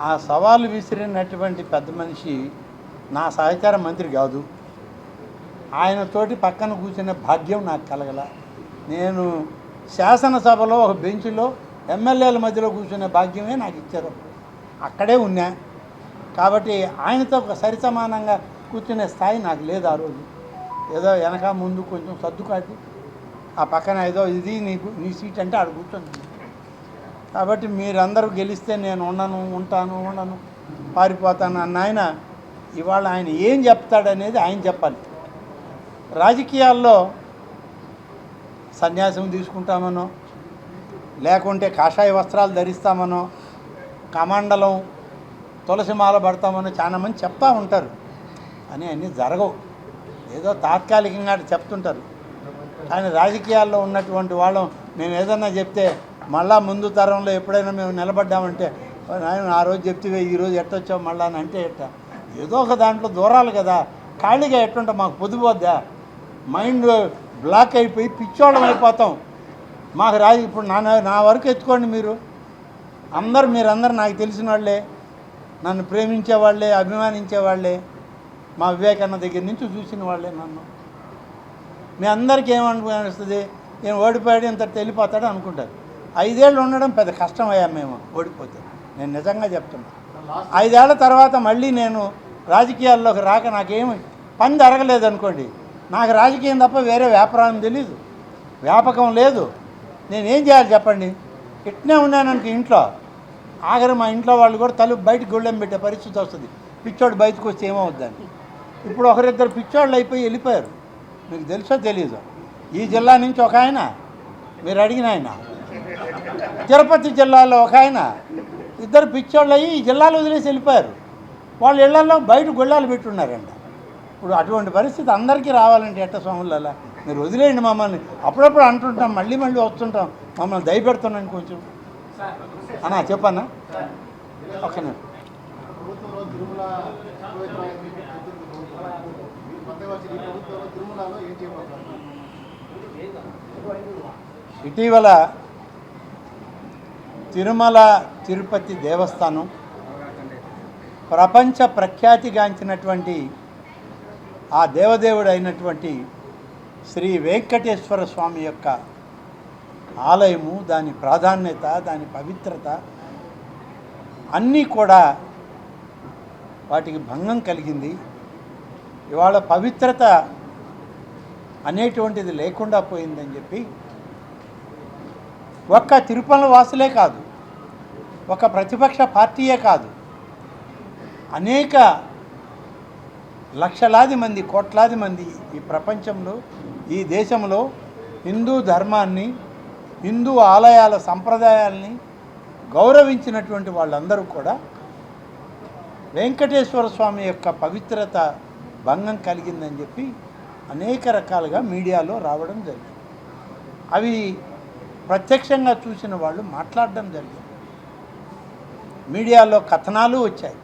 ఆ సవాలు విసిరినటువంటి పెద్ద మనిషి నా సహచార మంత్రి కాదు. ఆయనతోటి పక్కన కూర్చునే భాగ్యం నాకు కలగల. నేను శాసనసభలో ఒక బెంచ్లో ఎమ్మెల్యేల మధ్యలో కూర్చునే భాగ్యమే నాకు ఇచ్చారు. అక్కడే ఉన్నా. కాబట్టి ఆయనతో ఒక సరిసమానంగా కూర్చునే స్థాయి నాకు లేదు ఆ రోజు. ఏదో వెనక ముందు కొంచెం సర్దుకాటి ఆ పక్కన ఏదో ఇది నీకు నీ సీట్ అంటే ఆడ కూర్చొని కాబట్టి మీరందరూ గెలిస్తే నేను ఉండను ఉంటాను ఉండను పారిపోతాను అన్న ఆయన ఇవాళ ఆయన ఏం చెప్తాడనేది ఆయన చెప్పాలి. రాజకీయాల్లో సన్యాసం తీసుకుంటామనో లేకుంటే కాషాయ వస్త్రాలు ధరిస్తామనో కమండలం తులసిమాల పడతామనో చాలా మంది చెప్తా ఉంటారు. అని అన్నీ జరగవు. ఏదో తాత్కాలికంగా చెప్తుంటారు. కానీ రాజకీయాల్లో ఉన్నటువంటి వాళ్ళం మేము ఏదన్నా చెప్తే మళ్ళా ముందు తరంలో ఎప్పుడైనా మేము నిలబడ్డామంటే నాయన ఆ రోజు చెప్తే ఈ రోజు ఎట్టొచ్చావు మళ్ళా? అని అంటే ఎట్ట? ఏదో ఒక దాంట్లో దూరాలు కదా. ఖాళీగా ఎట్టుంటే మాకు పొద్దుపోద్దా మైండ్ బ్లాక్ అయిపోయి పిచ్చోళ్ళం అయిపోతాం. మాకు రాదు ఇప్పుడు నా నా వరకు ఎత్తుకోండి మీరు. అందరు మీరందరూ నాకు తెలిసిన వాళ్ళే. నన్ను ప్రేమించే వాళ్ళే అభిమానించే వాళ్ళే. మా వివేకానంద దగ్గర నుంచి చూసిన వాళ్ళే నన్ను. మీ అందరికీ ఏమనిపిస్తుంది నేను ఓడిపోయాడు ఇంత తెలిపోతాడు అనుకుంటారు. ఐదేళ్ళు ఉండడం పెద్ద కష్టం అయ్యా మేము ఓడిపోతే. నేను నిజంగా చెప్తున్నా. ఐదేళ్ళ తర్వాత మళ్ళీ నేను రాజకీయాల్లోకి రాక నాకేమి పని జరగలేదు అనుకోండి. నాకు రాజకీయం తప్ప వేరే వ్యాపారం తెలీదు. వ్యాపకం లేదు. నేనేం చేయాలి చెప్పండి? ఇట్నే ఉన్నానంటే ఇంట్లో. ఆఖరి మా ఇంట్లో వాళ్ళు కూడా తలుపు బయటకు గొళ్ళెం పెట్టే పరిస్థితి వస్తుంది. పిచ్చోడు బయటకు వస్తే ఏమవుద్దని. ఇప్పుడు ఒకరిద్దరు పిచ్చోళ్ళు అయిపోయి వెళ్ళిపోయారు. మీకు తెలుసో తెలీదు? ఈ జిల్లా నుంచి ఒక ఆయన మీరు అడిగిన ఆయన. తిరుపతి జిల్లాలో ఒక ఆయన ఇద్దరు పిచ్చోళ్ళు అయ్యి ఈ జిల్లాలో వదిలేసి వెళ్ళిపోయారు. వాళ్ళ ఇళ్ళలో బయట గొళ్ళాలు పెట్టున్నారంట. ఇప్పుడు అటువంటి పరిస్థితి అందరికీ రావాలంటే ఎట్ట స్వాములలో. మీరు వదిలేయండి మమ్మల్ని. అప్పుడప్పుడు అంటుంటాం మళ్ళీ మళ్ళీ వస్తుంటాం. మమ్మల్ని దయపెడుతున్నాను కొంచెం. అన్నా చెప్పన్నా? ఒక నిమిషం తిరుమల పవిత్రమైంది. మీరు కొత్తగా వచ్చిన ఈ ప్రభుత్వంలో తిరుమలలో ఏం చేయబోతున్నారు ఇటీవల తిరుమల తిరుపతి దేవస్థానం ప్రపంచ ప్రఖ్యాతిగాంచినటువంటి ఆ దేవదేవుడు అయినటువంటి శ్రీ వెంకటేశ్వర స్వామి యొక్క ఆలయము దాని ప్రాధాన్యత దాని పవిత్రత అన్నీ కూడా వాటికి భంగం కలిగింది. ఇవాళ పవిత్రత అనేటువంటిది లేకుండా పోయిందని చెప్పి ఒక్క తిరుపతి వాసులే కాదు ఒక ప్రతిపక్ష పార్టీయే కాదు. అనేక లక్షలాది మంది కోట్లాది మంది ఈ ప్రపంచంలో ఈ దేశంలో హిందూ ధర్మాన్ని హిందూ ఆలయాల సంప్రదాయాల్ని గౌరవించినటువంటి వాళ్ళందరూ కూడా వెంకటేశ్వర స్వామి యొక్క పవిత్రత భంగం కలిగిందని చెప్పి అనేక రకాలుగా మీడియాలో రావడం జరిగింది. అవి ప్రత్యక్షంగా చూసిన వాళ్ళు మాట్లాడడం జరిగింది. మీడియాలో కథనాలు వచ్చాయి.